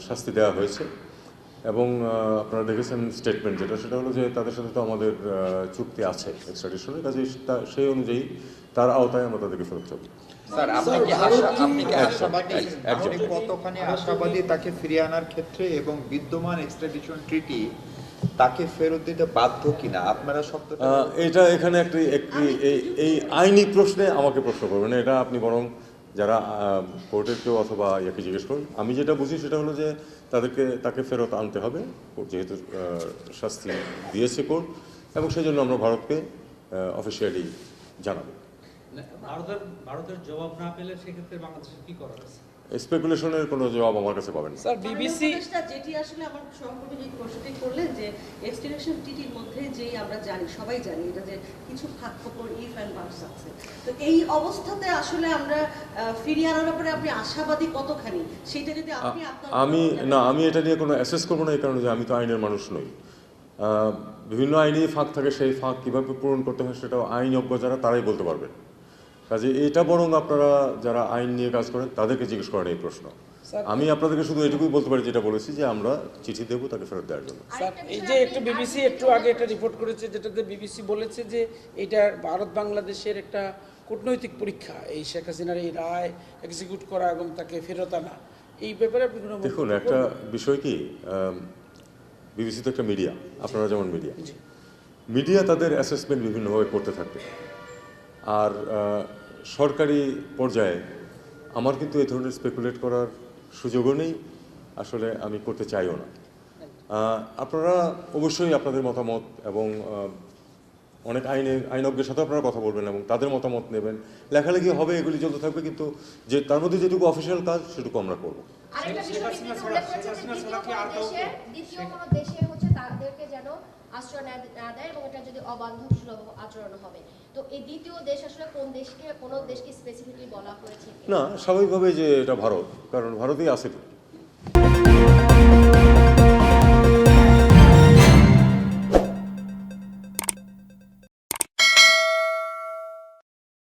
শাস্তি দেওয়া হয়েছে। এবং আপনারা দেখেছেন স্টেটমেন্ট যেটা সেটা হলো যে তাদের সাথে তো আমাদের চুক্তি আছে এক্সট্রাডিশনের কাজে তা- সেই অনুযায়ী তার আওতায় আমরা তাদেরকে ফেরত যাব। স্যার আপনি কি স্যার, আশা ভারত আপনি কি আশাবাদী? আপনি কতখানি আশাবাদী? তাকে ফিরিয়ে আনার ক্ষেত্রে এবং বিদ্যমান এক্সট্রাডিশন ট্রিটি তাকে ফেরত দিতে বাধ্য কিনা? আপনারা শব্দটা এটা এখানে একটি একটি এই এই আইনি প্রশ্নে আমাকে প্রশ্ন করবেন। এটা আপনি বরং যারা কোর্টের কেউ অথবা ইয়াকে জিজ্ঞেস করুন আমি যেটা বুঝি সেটা হলো যে তাদেরকে, তাকে ফেরত আনতে হবে। যেহেতু শাস্তি দিয়েছে কোর্ট এবং সেই জন্য আমরা ভারতকে অফিসিয়ালি জানাব। ভারতের ভারতের জবাব না পেলে সেক্ষেত্রে বাংলাদেশের কি করার আছে? স্পেকুলেশনের কোনো জবাব আমার কাছে পাবেন না। স্যার বিবিসি যেটি আসলে আমার সহকর্মী যে প্রশ্নটি করলেন যে এক্সটেনশন টিটির মধ্যে যেই আমরা জানি সবাই জানি এটা যে কিছু ফাঁক ফোকর ইফ অ্যান্ড বার্স আছে। তো এই অবস্থাতে আসলে আমরা আহ, ফিরিয়ে আনার ব্যাপারে আপনি আশাবাদী কতখানি? সেটা যদি আপনি আমি না আমি এটা নিয়ে কোনো অ্যাসেস করব না এই কারণে যে আমি তো আইনের মানুষ নই। আহ, বিভিন্ন আইনি ফাঁক থাকে সেই ফাঁক কীভাবে পূরণ করতে হয় সেটাও আইনজ্ঞ যারা তারাই বলতে পারবেন কাজে এটা বরং আপনারা যারা আইন নিয়ে কাজ করেন তাদেরকে জিজ্ঞেস করেন এই প্রশ্ন। আমি আপনাদেরকে শুধু এটুকুই বলতে পারি যেটা বলেছি যে আমরা চিঠি দেবো তাকে ফেরত দেওয়ার জন্য। এই যে একটু বিবিসি একটু আগে একটা রিপোর্ট করেছে যেটাতে বিবিসি বলেছে যে এটা ভারত বাংলাদেশের একটা কূটনৈতিক পরীক্ষা। এই শেখ হাসিনার এই রায় এক্সিকিউট করা এবং তাকে ফেরত আনা। এই ব্যাপারে আপনি দেখুন একটা বিষয় কি বিবিসি তো একটা মিডিয়া আপনারা যেমন মিডিয়া। মিডিয়া তাদের অ্যাসেসমেন্ট বিভিন্নভাবে করতে থাকবে আর সরকারি পর্যায়ে আমার কিন্তু এই ধরনের স্পেকুলেট করার সুযোগও নেই। আসলে আমি করতে চাইও না। আপনারা অবশ্যই আপনাদের মতামত এবং অনেক আইনে আইনজ্ঞের সাথে আপনারা কথা বলবেন এবং তাদের মতামত নেবেন। লেখালেখি হবে এগুলি চলতে থাকবে কিন্তু যে তার মধ্যে যেটুকু অফিসিয়াল কাজ সেটুকু আমরা করব। তাদেরকে যেন আশ্রয় না দেয় এবং এটা যদি অবান্ধব সুলভ আচরণ হবে। তো এই দ্বিতীয় দেশ আসলে কোন দেশকে কোন দেশকে স্পেসিফিকলি বলা হয়েছে না, স্বাভাবিকভাবে যে এটা ভারত, কারণ ভারতেই আছে তো।